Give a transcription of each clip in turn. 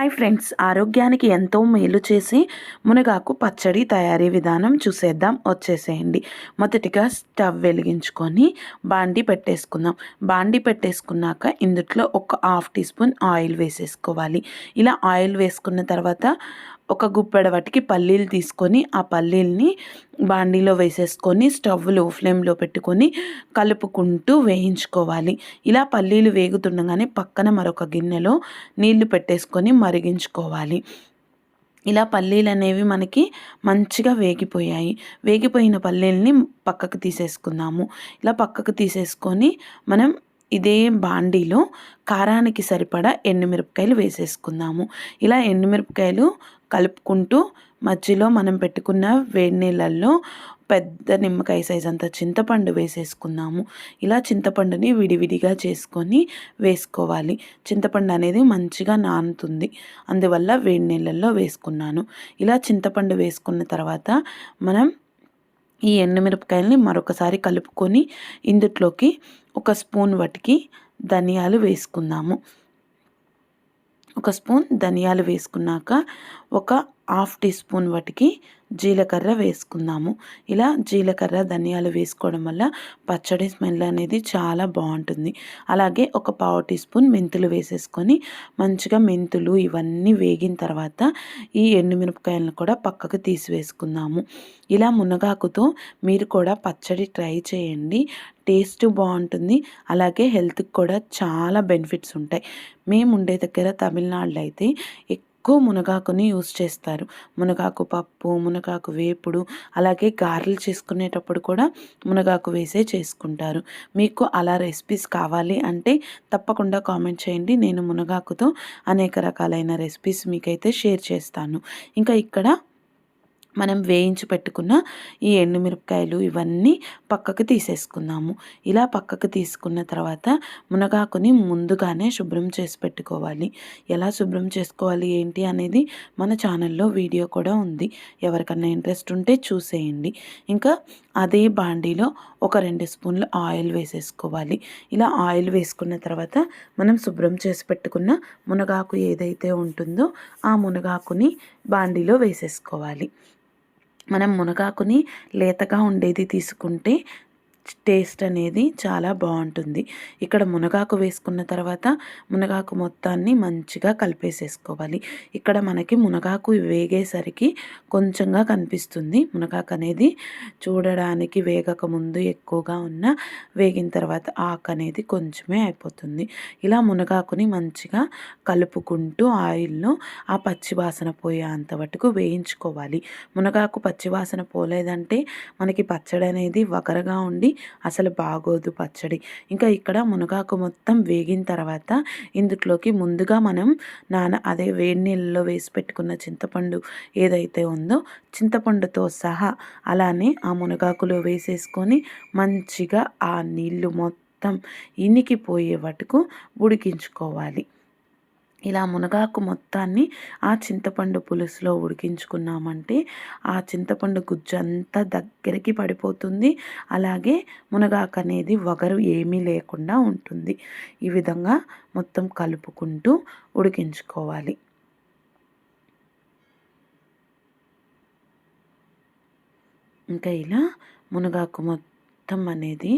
Hi friends. ఆరోగ్యానికి ఎంతో మేలు చేసి మునగాకు పచ్చడి తయారీ విధానం చూసేద్దాం. వచ్చేసేయండి. మొదటిగా స్టవ్ వెలిగించుకొని బాండి పెట్టేసుకుందాం. బాండి పెట్టేసుకున్నాక ఇందుట్లో ఒక హాఫ్ టీ స్పూన్ ఆయిల్ వేసేసుకోవాలి. ఇలా ఆయిల్ వేసుకున్న తర్వాత ఒక గుప్పెడ వాటికి పల్లీలు తీసుకొని ఆ పల్లీల్ని బాండీలో వేసేసుకొని స్టవ్లో ఫ్లేమ్లో పెట్టుకొని కలుపుకుంటూ వేయించుకోవాలి. ఇలా పల్లీలు వేగుతుండగానే పక్కన మరొక గిన్నెలో నీళ్ళు పెట్టేసుకొని మరిగించుకోవాలి. ఇలా పల్లీలు అనేవి మనకి మంచిగా వేగిపోయాయి. వేగిపోయిన పల్లీల్ని పక్కకు తీసేసుకుందాము. ఇలా పక్కకు తీసేసుకొని మనం ఇదే బాండీలో కారానికి సరిపడా ఎండుమిరపకాయలు వేసేసుకుందాము. ఇలా ఎండుమిరపకాయలు కలుపుకుంటూ మధ్యలో మనం పెట్టుకున్న వేడి నీళ్ళల్లో పెద్ద నిమ్మకాయ సైజ్ అంత చింతపండు వేసేసుకుందాము. ఇలా చింతపండుని విడివిడిగా చేసుకొని వేసుకోవాలి. చింతపండు అనేది మంచిగా నానుతుంది. అందువల్ల వేడి నీళ్ళల్లో వేసుకున్నాను. ఇలా చింతపండు వేసుకున్న తర్వాత మనం ఈ ఎండుమిరపకాయలని మరొకసారి కలుపుకొని ఇందుట్లోకి ఒక స్పూన్ వటికి ధనియాలు వేసుకుందాము. ఒక స్పూన్ ధనియాలు వేసుకున్నాక ఒక హాఫ్ టీ స్పూన్ వాటికి జీలకర్ర వేసుకుందాము. ఇలా జీలకర్ర ధనియాలు వేసుకోవడం వల్ల పచ్చడి స్మెల్ అనేది చాలా బాగుంటుంది. అలాగే ఒక పావు టీ స్పూన్ మెంతులు వేసేసుకొని మంచిగా మెంతులు ఇవన్నీ వేగిన తర్వాత ఈ ఎండుమిరపకాయలను కూడా పక్కకు తీసివేసుకుందాము. ఇలా మునగాకుతో మీరు కూడా పచ్చడి ట్రై చేయండి. టేస్ట్ బాగుంటుంది. అలాగే హెల్త్కి కూడా చాలా బెనిఫిట్స్ ఉంటాయి. మేము ఉండే దగ్గర తమిళనాడులో అయితే ఎక్కువ మునగాకుని యూజ్ చేస్తారు. మునగాకు పప్పు మునగాకు వేపుడు అలాగే గారెలు చేసుకునేటప్పుడు కూడా మునగాకు వేసే చేసుకుంటారు. మీకు అలా రెసిపీస్ కావాలి అంటే తప్పకుండా కామెంట్ చేయండి. నేను మునగాకుతో అనేక రకాలైన రెసిపీస్ మీకైతే షేర్ చేస్తాను. ఇంకా ఇక్కడ మనం వేయించి పెట్టుకున్న ఈ ఎండుమిరపకాయలు ఇవన్నీ పక్కకు తీసేసుకుందాము. ఇలా పక్కకు తీసుకున్న తర్వాత మునగాకుని ముందుగానే శుభ్రం చేసి పెట్టుకోవాలి. ఎలా శుభ్రం చేసుకోవాలి ఏంటి అనేది మన ఛానల్లో వీడియో కూడా ఉంది. ఎవరికన్నా ఇంట్రెస్ట్ ఉంటే చూసేయండి. ఇంకా అదే బాండీలో ఒక రెండు స్పూన్లు ఆయిల్ వేసేసుకోవాలి. ఇలా ఆయిల్ వేసుకున్న తర్వాత మనం శుభ్రం చేసి పెట్టుకున్న మునగాకు ఏదైతే ఉంటుందో ఆ మునగాకుని బాండీలో వేసేసుకోవాలి. మనం మునగాకుని లేతగా ఉండేది తీసుకుంటే టేస్ట్ అనేది చాలా బాగుంటుంది. ఇక్కడ మునగాకు వేసుకున్న తర్వాత మునగాకు మొత్తాన్ని మంచిగా కలిపేసేసుకోవాలి. ఇక్కడ మనకి మునగాకు వేగేసరికి కొంచెంగా కనిపిస్తుంది. మునగాకు అనేది చూడడానికి వేగక ముందు ఎక్కువగా ఉన్న వేగిన తర్వాత ఆకు అనేది కొంచెమే అయిపోతుంది. ఇలా మునగాకుని మంచిగా కలుపుకుంటూ ఆయిల్లో ఆ పచ్చివాసన పోయేంత వరకు వేయించుకోవాలి. మునగాకు పచ్చివాసన పోలేదంటే మనకి పచ్చడి అనేది వగరగా ఉండి అసలు బాగోదు పచ్చడి. ఇంకా ఇక్కడ మునగాకు మొత్తం వేగిన తర్వాత ఇందులోకి ముందుగా మనం నాన అదే వేడి నీళ్ళలో వేసి పెట్టుకున్న చింతపండు ఏదైతే ఉందో చింతపండుతో సహా అలానే ఆ మునగాకులో వేసేసుకొని మంచిగా ఆ నీళ్ళు మొత్తం ఇనికిపోయే వటుకు ఉడికించుకోవాలి. ఇలా మునగాకు మొత్తాన్ని ఆ చింతపండు పులుసులో ఉడికించుకున్నామంటే ఆ చింతపండు గుజ్జు అంతా దగ్గరికి పడిపోతుంది. అలాగే మునగాకు అనేది వగరు ఏమీ లేకుండా ఉంటుంది. ఈ విధంగా మొత్తం కలుపుకుంటూ ఉడికించుకోవాలి. ఇంకా ఇలా మునగాకు మొత్తం అనేది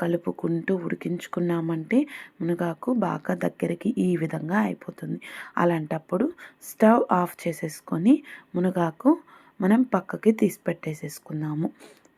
కలుపుకుంటూ ఉడికించుకున్నామంటే మునగాకు బాగా దగ్గరికి ఈ విధంగా అయిపోతుంది. అలాంటప్పుడు స్టవ్ ఆఫ్ చేసేసుకొని మునగాకు మనం పక్కకి తీసి పెట్టేసేసుకుందాము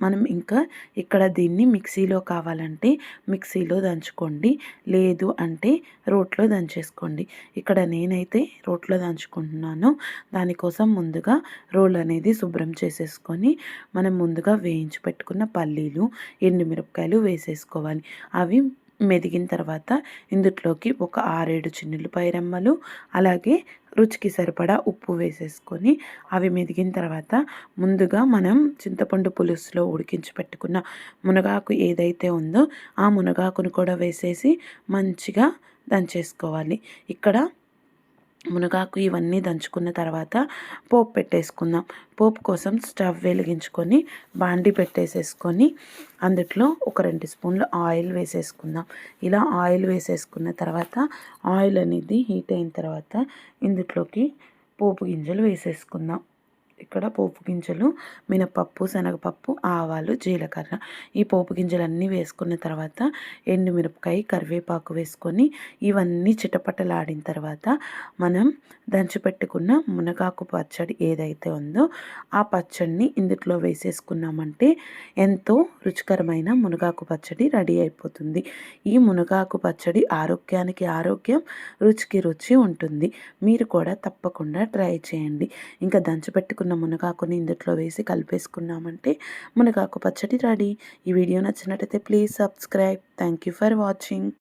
మనం ఇంకా ఇక్కడ దీన్ని మిక్సీలో కావాలంటే మిక్సీలో దంచుకోండి. లేదు అంటే రోట్లో దంచేసుకోండి. ఇక్కడ నేనైతే రోట్లో దంచుకుంటున్నాను. దానికోసం ముందుగా రోల్ అనేది శుభ్రం చేసేసుకొని మనం ముందుగా వేయించి పెట్టుకున్న పల్లీలు ఎండుమిరపకాయలు వేసేసుకోవాలి. అవి మెదిగిన తర్వాత ఇందులోకి ఒక ఆరేడు చిన్నులు రెమ్మలు అలాగే రుచికి సరిపడా ఉప్పు వేసేసుకొని అవి మెదిగిన తర్వాత ముందుగా మనం చింతపండు పులుసులో ఉడికించి పెట్టుకున్న మునగాకు ఏదైతే ఉందో ఆ మునగాకును కూడా వేసేసి మంచిగా దంచేసుకోవాలి. ఇక్కడ మునగాకు ఇవన్నీ దంచుకున్న తర్వాత పోపు పెట్టేసుకుందాం. పోపు కోసం స్టవ్ వెలిగించుకొని బాండి పెట్టేసేసుకొని అందుట్లో ఒక రెండు స్పూన్లు ఆయిల్ వేసేసుకుందాం. ఇలా ఆయిల్ వేసేసుకున్న తర్వాత ఆయిల్ అనేది హీట్ అయిన తర్వాత ఇందులోకి పోపు గింజలు వేసేసుకుందాం. ఇక్కడ పోపు గింజలు మినపప్పు శనగపప్పు ఆవాలు జీలకర్ర. ఈ పోపు గింజలన్నీ వేసుకున్న తర్వాత ఎండుమిరపకాయ కరివేపాకు వేసుకొని ఇవన్నీ చిటపటలాడిన తర్వాత మనం దంచి పెట్టుకున్న మునగాకు పచ్చడి ఏదైతే ఉందో ఆ పచ్చడిని ఇందులో వేసేసుకున్నామంటే ఎంతో రుచికరమైన మునగాకు పచ్చడి రెడీ అయిపోతుంది. ఈ మునగాకు పచ్చడి ఆరోగ్యానికి ఆరోగ్యం రుచికి రుచి ఉంటుంది. మీరు కూడా తప్పకుండా ట్రై చేయండి. ఇంకా దంచి పెట్టుకున్న మునగాకుని ఇందులో వేసి కలిపేసుకున్నామంటే మునగాకు పచ్చడి రెడీ. ఈ వీడియో నచ్చినట్టయితే please subscribe. Thank you for watching